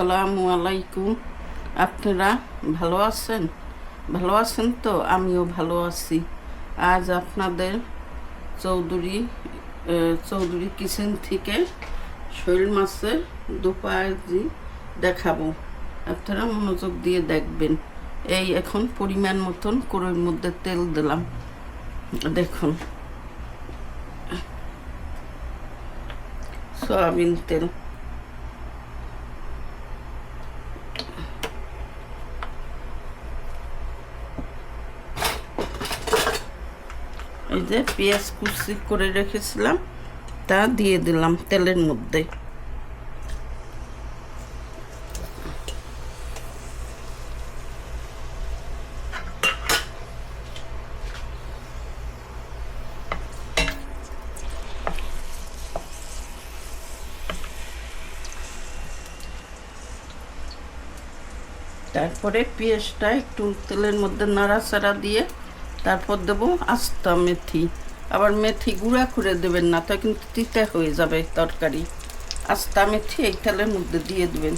আসসালামু আলাইকুম। আপনারা ভালো আছেন? ভালো আছেন তো? আমিও ভালো আছি। আজ আপনাদের চৌধুরী চৌধুরী কিচেন থেকে শৈল মাছের দুপাজি দেখাবো। আপনারা মনোযোগ দিয়ে দেখবেন। এই এখন পরিমাণ মতন কড়ইর মধ্যে তেল দিলাম। দেখুন। সয়াবিন তেল। এই যে পেঁয়াজ কুচি করে রেখেছিলাম, তা দিয়ে দিলাম তেলের মধ্যে। তারপরে পেঁয়াজটা একটু তেলের মধ্যে নাড়াচাড়া দিয়ে তারপর দেবো আস্তা মেথি। আবার মেথি গুঁড়া করে দেবেন না, তা কিন্তু তিতে হয়ে যাবে তরকারি। আস্তা মেথি এই তেলের মধ্যে দিয়ে দেবেন।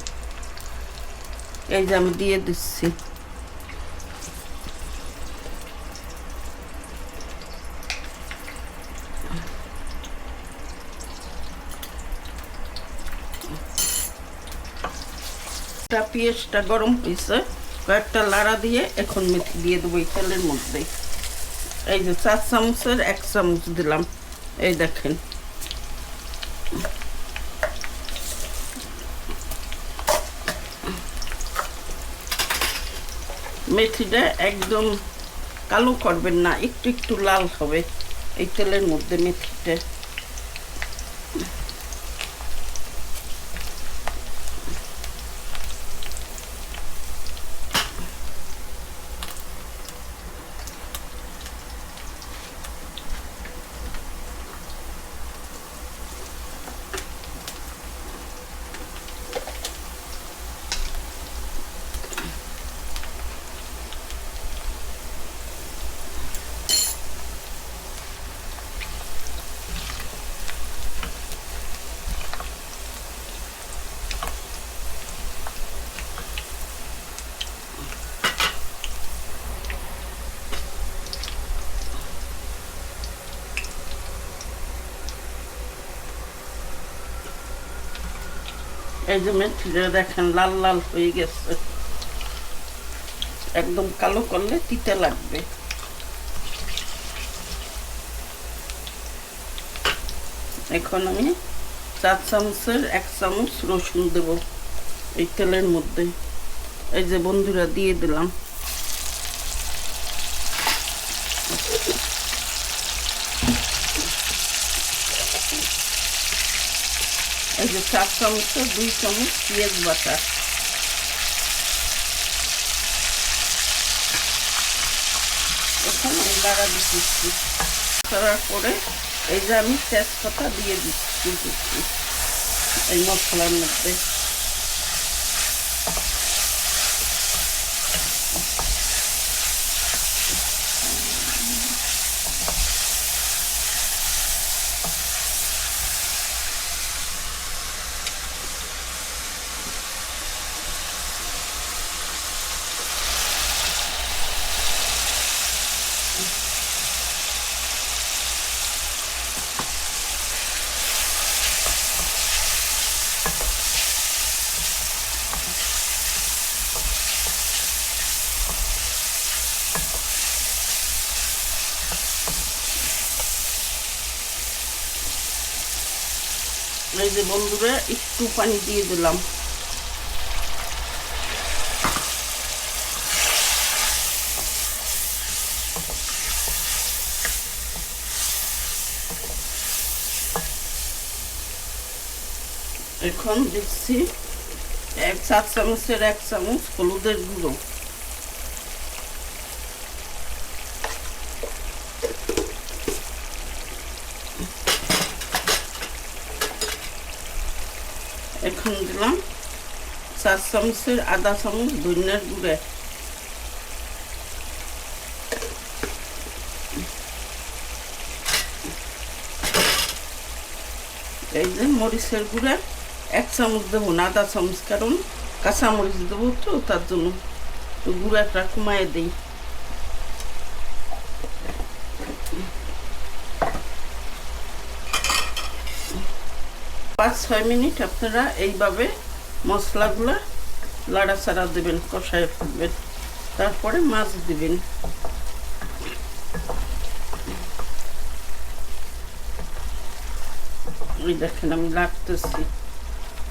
এই যে আমি দিয়ে দিচ্ছি। পেঁয়াজটা গরম হয়েছে, কয়েকটা লাড়া দিয়ে এখন মেথি দিয়ে দেবো এই তেলের মধ্যে। এই যে চার চামচের এক চামচ দিলাম। এই দেখেন। মেথিটা একদম কালো করবেন না, একটু একটু লাল হবে এই তেলের মধ্যে মেথিটা। এই যে মেথিটা দেখেন লাল লাল হয়ে গেছে একদম কালো করলে তিতে লাগবে এখন আমি চার চামচের এক চামচ রসুন দেব এই তেলের মধ্যে এই যে বন্ধুরা দিয়ে দিলাম এই যে চার চামচ দুই চামচ পেঁয়াজ বাটা। এখন লাগা দিচ্ছি। করার পরে এই যে আমি তেজপাতা দিয়ে দিচ্ছি এই মশলার মধ্যে। যে বন্ধুরা, একটু পানি দিয়ে দিলাম। এখন দিচ্ছি এক সাত চামচের এক চামচ হলুদের গুঁড়ো। এখন দিলাম চার চামচের আধা চামচ, ধনিয়ার গুঁড়ে। এই যে মরিচের গুঁড়া, এক চামচ দেবো না, আধা চামচ, কারণ কাঁচামরিচ দেবো তো, তার জন্য। তো গুঁড়াটা কমায় দিই। পাঁচ, ছয় মিনিট আপনারা এইভাবে মশলাগুলো লাড়াচাড়া দেবেন, কষায় ফেলবেন। তারপরে মাছ দিবেন। ওই দেখেন আমি লাড়তেছি,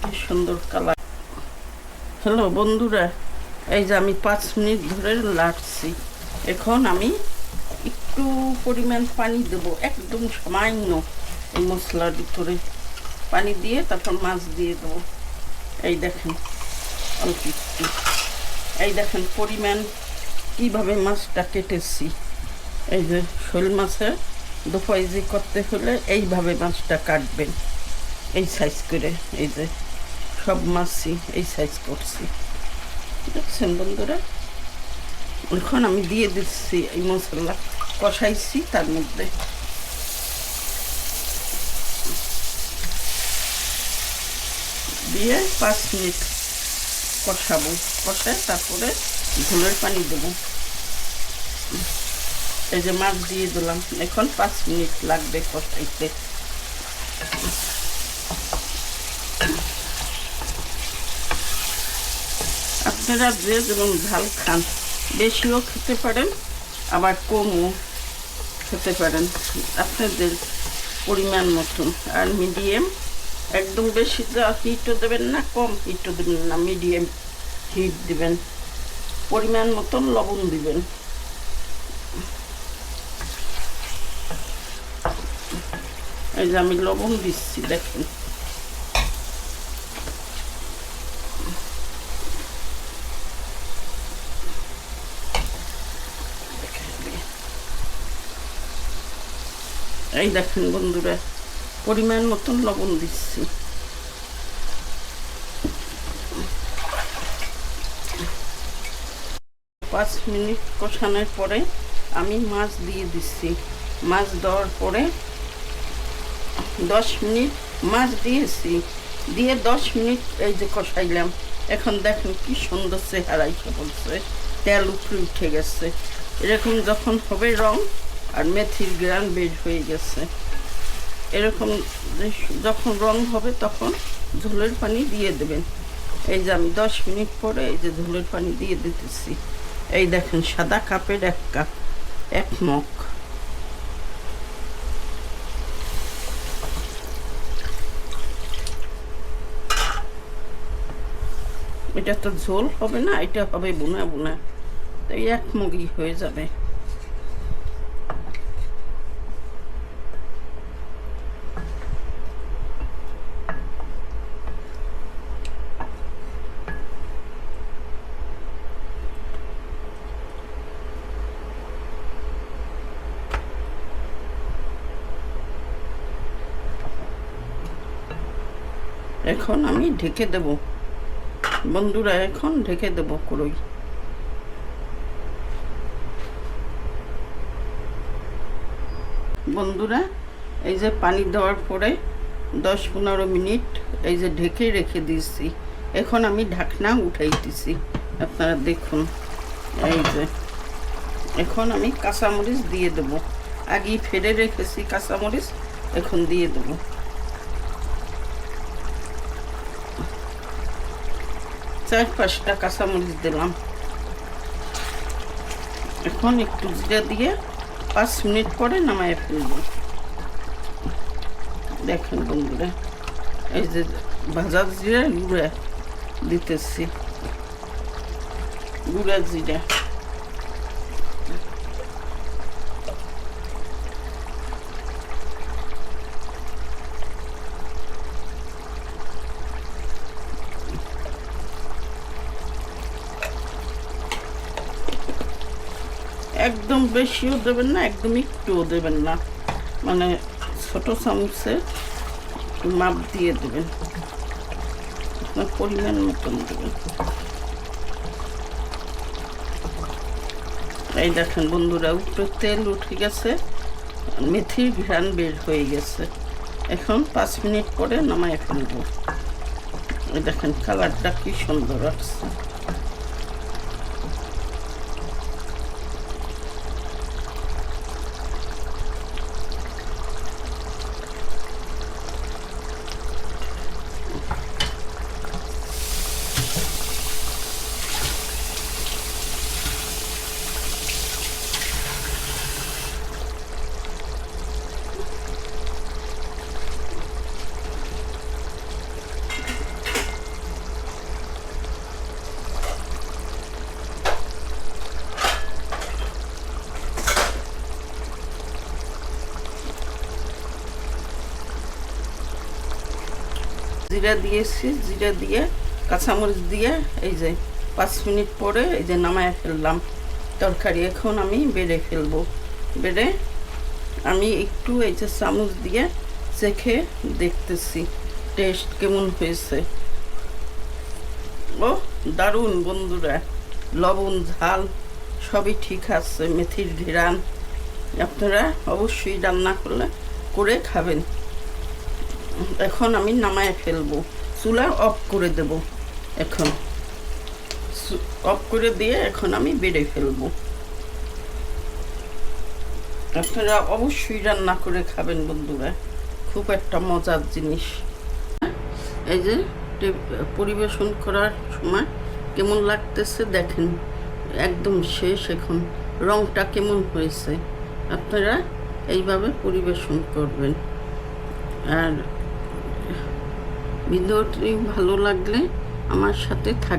কি সুন্দর কালার। হ্যালো বন্ধুরা, এই যে আমি পাঁচ মিনিট ধরে লাড়ছি। এখন আমি একটু পরিমাণ পানি দেব, একদম সামান্য এই মশলার ভিতরে। পানি দিয়ে তারপর মাছ দিয়ে দেবো। এই দেখেন, অল্প একটু। এই দেখেন পরিমাণ কীভাবে মাছটা কেটেছি। এই যে শোল মাছের দোপাইজি করতে হলে এইভাবে মাছটা কাটবেন। এই সাইজ করে, এই যে সব মাছই এই সাইজ করছি। দেখছেন বন্ধুরা? এখন আমি দিয়ে দিচ্ছি এই মশলা। কষাইছি তার মধ্যে। দিয়ে পাঁচ মিনিট কষাবো কষায় তারপরে ঝোলের পানি দেবো। এই যে মাছ দিয়ে দিলাম, এখন পাঁচ মিনিট লাগবে কষাইতে। আপনারা যে যেমন ঝাল খান, বেশিও খেতে পারেন, আবার কমও খেতে পারেন। আপনাদের পরিমাণ মতন, আর মিডিয়াম একদম বেশি হিটও দেবেন না, কম হিটও দেবেন না মিডিয়াম হিট দিবেন। পরিমাণ মতন লবণ দিবেন। এই যে আমি লবণ দিচ্ছি, দেখুন। এই দেখেন বন্ধুরা পরিমাণ মতন লবণ দিচ্ছি। পাঁচ মিনিট কষানোর পরে আমি মাছ দিয়ে দিচ্ছি। মাছ দেওয়ার পরে দশ মিনিট মাছ দিয়েছি। দিয়ে দশ মিনিট এই যে কষাইলাম। এখন দেখেন কি সুন্দর চেহারা বলছে তেল উপরে উঠে গেছে। এরকম যখন হবে রং আর মেথির গ্রান বের হয়ে গেছে। এরকম যখন রং হবে তখন ঝোলের পানি দিয়ে দেবেন। এই যে আমি দশ মিনিট পরে এই যে ঝোলের পানি দিয়ে দিতেছি। এই দেখেন, সাদা কাপের এক কাপ, এক মগ। এটা তো ঝোল হবে না, এটা হবে বোনা বোনা। তো এক মগই হয়ে যাবে। এখন আমি ঢেকে দেব। বন্ধুরা, এখন ঢেকে দেব কড়ই। বন্ধুরা, এই যে পানি দেওয়ার পরে দশ পনেরো মিনিট এই যে ঢেকে রেখে দিয়েছি। এখন আমি ঢাকনা উঠাইতেছি। আপনারা দেখুন, এই যে। এখন আমি কাঁচামরিচ দিয়ে দেবো। আগে ফেলে রেখেছি কাঁচামরিচ, এখন দিয়ে দেবো। চার পাঁচটা কাঁচামরিচ দিলাম। এখন একটু জিরা দিয়ে পাঁচ মিনিট পরে নামায় ফেলব। দেখেন বন্ধুরা, এই যে ভাজা জিরা গুঁড়া দিতেছি। গুঁড়া জিরা। একদম বেশিও দেবেন না, একদম একটুও দেবেন না। মানে ছোট চামচে মাপ দিয়ে দেবেন। আপনার পরিমাণ মতন দেবেন। এই দেখেন বন্ধুরা, উপরে তেল উঠে গেছে, মেথির ঘ্রাণ বের হয়ে গেছে। এখন পাঁচ মিনিট পরে নামায় ফেলব। এই দেখেন কালারটা কি সুন্দর আসছে। জিরা দিয়েছি, জিরা দিয়ে, কাঁচামরিচ দিয়ে, এই যে পাঁচ মিনিট পরে এই যে নামায় ফেললাম। তরকারি এখন আমি বেড়ে ফেলব। বেড়ে আমি একটু এই যে চামচ দিয়ে চেখে দেখতেছি টেস্ট কেমন হয়েছে। ও, দারুণ বন্ধুরা, লবণ, ঝাল, সবই ঠিক আছে, মেথির ঘেরান। আপনারা অবশ্যই রান্না করলে, করে খাবেন। এখন আমি নামায় ফেলব। চুলা অফ করে দেব এখন। অফ করে দিয়ে এখন আমি বেড়ে ফেলব। আপনারা অবশ্যই রান্না করে খাবেন বন্ধুরা। খুব একটা মজার জিনিস। এই যে পরিবেশন করার সময় কেমন লাগতেছে দেখেন। একদম শেষ এখন। রংটা কেমন হয়েছে? আপনারা এইভাবে পরিবেশন করবেন। আর ভিডিওটি ভালো লাগলে আমার সাথে থাকবে।